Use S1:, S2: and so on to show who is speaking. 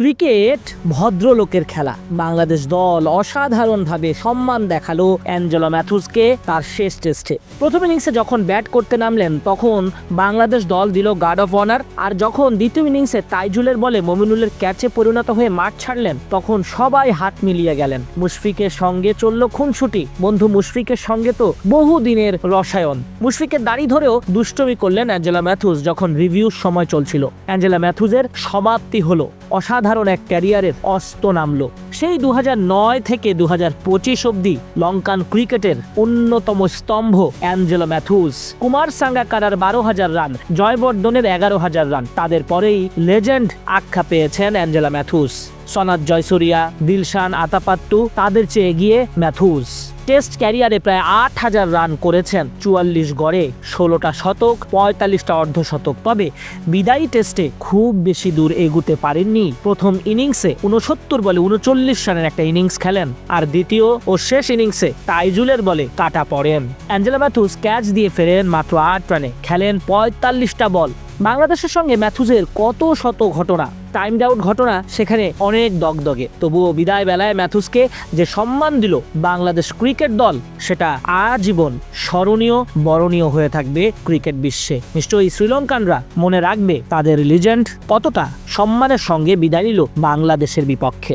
S1: Cricket ভদ্রলোকের খেলা। বাংলাদেশ দল অসাধারণভাবে সম্মান দেখাল অ্যাঞ্জেলো ম্যাথুসকে তার শেষ টেস্টে। প্রথম ইনিংসে যখন ব্যাট করতে নামলেন, তখন বাংলাদেশ দল দিল গার্ড অফ অনার। আর যখন দ্বিতীয় ইনিংসে তাইজুলের বলে মমিনুলের ক্যাচে পরিণত হয়ে মাঠ ছাড়লেন, তখন সবাই হাত মিলিয়ে গেলেন। মুশফিকের সঙ্গে চলল খুনসুটি। বন্ধু মুশফিকের সঙ্গে তো বহু দিনের রসায়ন। মুশফিকের দাড়ি ধরেও দুষ্টমি করলেন অ্যাঞ্জেলা ম্যাথুস যখন রিভিউর সময় চলছিল। অ্যাঞ্জেলা ম্যাথুসের সমাপ্তি হলো। অসাধারণ এক ক্যারিয়ারের অস্ত নামলো। সেই দু হাজার নয় থেকে দু হাজার পঁচিশ অব্দি লঙ্কান ক্রিকেটের অন্যতম স্তম্ভ অ্যাঞ্জেলো ম্যাথুস। কুমার সাঙ্গাকারার বারো হাজার রান, জয়বর্ধনের এগারো হাজার রান, তাদের পরেই লেজেন্ড আখ্যা পেয়েছেন অ্যাঞ্জেলা ম্যাথুস। সনাত জয়সুরিয়া, দিলশান আতাপাত্তু, তাদের চেয়ে এগিয়ে ম্যাথুস। টেস্ট ক্যারিয়ারে প্রায় আট হাজার রান করেছেন, চুয়াল্লিশ গড়ে ষোলোটা শতক, পঁয়তাল্লিশটা অর্ধশতক। তবে বিদায়ী টেস্টে খুব বেশি দূর এগুতে পারেননি। প্রথম ইনিংসে উনসত্তর বলে উনচল্লিশ রানের একটা ইনিংস খেলেন, আর দ্বিতীয় ও শেষ ইনিংসে তাইজুলের বলে কাটা পড়েন। অ্যাঞ্জেলা ম্যাথুস ক্যাচ দিয়ে ফেরেন মাত্র আট রানে, খেলেন পঁয়তাল্লিশটা বল। বাংলাদেশের সঙ্গে ম্যাথুজের কত শত ঘটনা টাইম আউট ঘটনা, সেখানে অনেক দগদগে। তবুও বিদায় বেলায় ম্যাথুসকে যে সম্মান দিল বাংলাদেশ ক্রিকেট দল, সেটা আজীবন স্মরণীয়, বরণীয় হয়ে থাকবে ক্রিকেট বিশ্বে। নিশ্চয়ই শ্রীলঙ্কানরা মনে রাখবে তাদের লিজেন্ড কতটা সম্মানের সঙ্গে বিদায় নিল বাংলাদেশের বিপক্ষে।